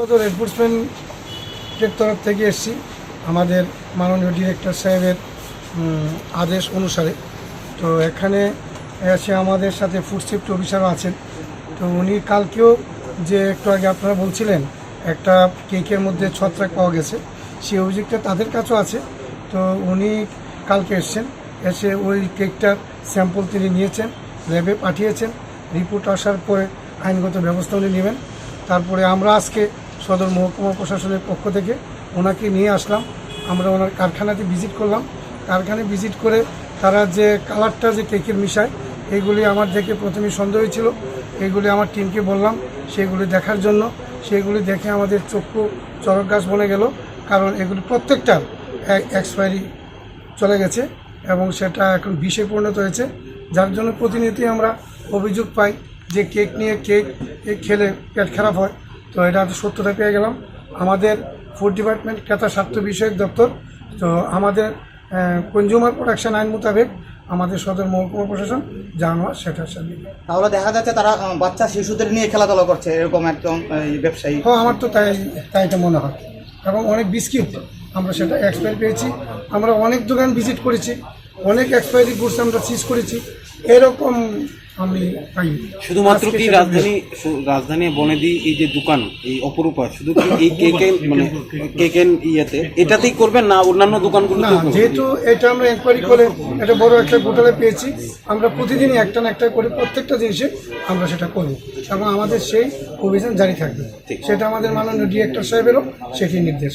এনফোর্সমেন্টের তরফ থেকে এসেছি। আমাদের মাননীয় ডিরেক্টর সাহেবের আদেশ অনুসারে। তো এখানে এসে আমাদের সাথে ফুড সেফটি অফিসারও আছেন। তো উনি কালকেও যে একটু আগে আপনারা বলছিলেন, একটা কেকের মধ্যে ছত্রাক পাওয়া গেছে, সেই অভিযোগটা তাদের কাছেও আছে। তো উনি কালকে এসছেন, এসে ওই কেকটার স্যাম্পল তিনি নিয়েছেন ল্যাবে পাঠিয়েছেন। রিপোর্ট আসার পরে আইনগত ব্যবস্থা উনি নেবেন। তারপরে আমরা আজকে সদর মহকুমা প্রশাসনের পক্ষ থেকে ওনাকে নিয়ে আসলাম। আমরা ওনার কারখানাতে ভিজিট করলাম। কারখানায় ভিজিট করে তারা যে কালারটা যে কেকের মিশায় এইগুলি আমার দেখে প্রথমে সন্দেহ ছিল এইগুলি আমার টিমকে বললাম, সেগুলি দেখার জন্য। সেগুলি দেখে আমাদের চক্ষু চরক গাছ বনে গেল, কারণ এগুলি প্রত্যেকটার এক্সপায়ারি চলে গেছে এবং সেটা এখন বিষে পরিণত হয়েছে। যার জন্য প্রতিনিয়তই আমরা অভিযোগ পাই যে কেক নিয়ে কেক খেলে পেট খারাপ হয়। তো এটা তো সত্যতা পেয়ে গেলাম। আমাদের ফুড ডিপার্টমেন্ট ক্রেতা স্বার্থ বিষয়ক দপ্তর তো আমাদের কনজিউমার প্রোটেকশন আইন মোতাবেক আমাদের সদর মহকুমা প্রশাসন জানোয়ার সেটা সামনে তাহলে দেখা যাচ্ছে তারা বাচ্চা শিশুদের নিয়ে খেলাধুলা করছে এরকম এই, ব্যবসায়ী। হ্যাঁ আমার তো তাই তাই এটা মনে হয়। এবং অনেক বিস্কিট আমরা সেটা এক্সপায়ারি পেয়েছি। আমরা অনেক দোকান ভিজিট করেছি অনেক এক্সপায়ারি গুডস আমরা সিজ করেছি। এরকম আমি শুধুমাত্র কি রাজধানী রাজধানী বনেদি এই যে দোকান এই অপরূপা শুধু কি এই কেকেন মানে কেকেন ইয়েতে? এটাতেই করবেন না অন্যান্য না যেহেতু এটা আমরা এনকোয়ারি করে একটা বড় একটা ঘোটালে পেয়েছি আমরা প্রতিদিনই একটা না একটা করে প্রত্যেকটা জিনিসে আমরা সেটা করি এবং আমাদের সেই অভিযান জারি থাকবে। সেটা আমাদের মাননীয় ডিরেক্টর সাহেবেরও সেটি নির্দেশ।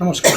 নমস্কার।